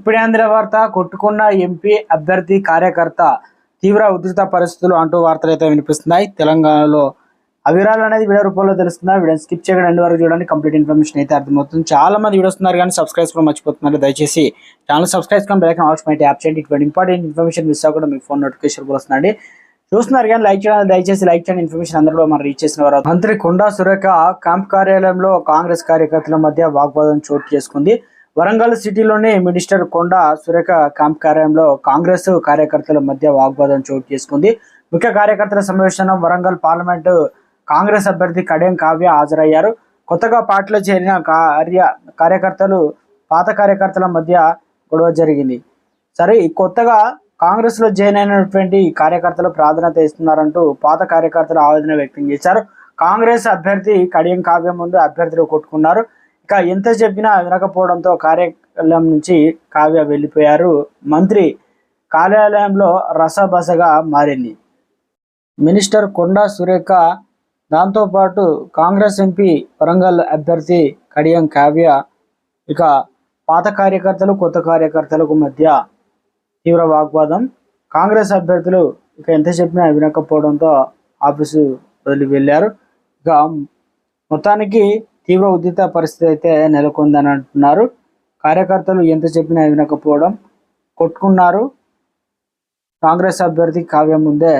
ఇప్పుడే వార్త కొట్టుకున్న ఎంపీ అభ్యర్థి కార్యకర్త తీవ్ర ఉధృత పరిస్థితులు అంటూ వార్తలు అయితే వినిపిస్తున్నాయి. తెలంగాణలో అవిరాలు అనేది వీడియో రూపంలో తెలుస్తున్నా వీడియో స్కిప్ చేయడం ఎండ్ వరకు చూడండి. కంప్లీట్ ఇన్ఫర్మేషన్ అయితే అర్థమవుతుంది. చాలా మంది వీడొస్తున్నారు కానీ సబ్స్క్రైబ్ కూడా మర్చిపోతున్నారు. దయచేసి ఛానల్ సబ్స్క్రైబ్ కానీ బెల్ ఆల్స్ మైట్ యాప్ చేయండి. ఇటువంటి ఇంపార్టెంట్ ఇన్ఫర్మేషన్ మిస్ అవ్వకుండా మీ ఫోన్ నోటిఫికేషన్ కూడా వస్తుందండి. చూస్తున్నారు కానీ లైక్ చేయడం దయచేసి లైక్ చేయండి. ఇన్ఫర్మేషన్ అందరూ మనం రీచ్ చేసిన వారు మంత్రి కొండా సురేఖ క్యాంప్ కార్యాలయంలో కాంగ్రెస్ కార్యకర్తల మధ్య వాగ్వాదం చోటు చేసుకుంది. వరంగల్ సిటీలోని మినిస్టర్ కొండ సురేఖ క్యాంప్ కార్యాలయంలో కాంగ్రెస్ కార్యకర్తల మధ్య వాగ్వాదం చోటు చేసుకుంది. ముఖ్య కార్యకర్తల సమావేశంలో వరంగల్ పార్లమెంటు కాంగ్రెస్ అభ్యర్థి కడియం కావ్య హాజరయ్యారు. కొత్తగా పార్టీలో చేరిన కార్య కార్యకర్తలు పాత కార్యకర్తల మధ్య గొడవ జరిగింది. సరే ఈ కొత్తగా కాంగ్రెస్లో జాయిన్ అయినటువంటి కార్యకర్తలు ప్రాధాన్యత ఇస్తున్నారంటూ పాత కార్యకర్తలు ఆవేదన వ్యక్తం చేశారు. కాంగ్రెస్ అభ్యర్థి కడియం కావ్యం ముందు అభ్యర్థులు కొట్టుకున్నారు. ఎంత చెప్పినా వినకపోవడంతో కార్యాలయం నుంచి కావ్య వెళ్ళిపోయారు. మంత్రి కార్యాలయంలో రసబసగా మారింది. మినిస్టర్ కొండా సురేఖ దాంతోపాటు కాంగ్రెస్ ఎంపీ వరంగల్ అభ్యర్థి కడియం కావ్య ఇక పాత కార్యకర్తలు కొత్త కార్యకర్తలకు మధ్య తీవ్ర వాగ్వాదం. కాంగ్రెస్ అభ్యర్థులు ఇక ఎంత చెప్పినా వినకపోవడంతో ఆఫీసు వదిలి వెళ్ళారు. ఇక మొత్తానికి తీవ్ర ఉద్రిత పరిస్థితి అయితే నెలకొందని అంటున్నారు కార్యకర్తలు ఎంత చెప్పినా వినకపోవడం కొట్టుకున్నారు. కాంగ్రెస్ అభ్యర్థి కావ్య ముందే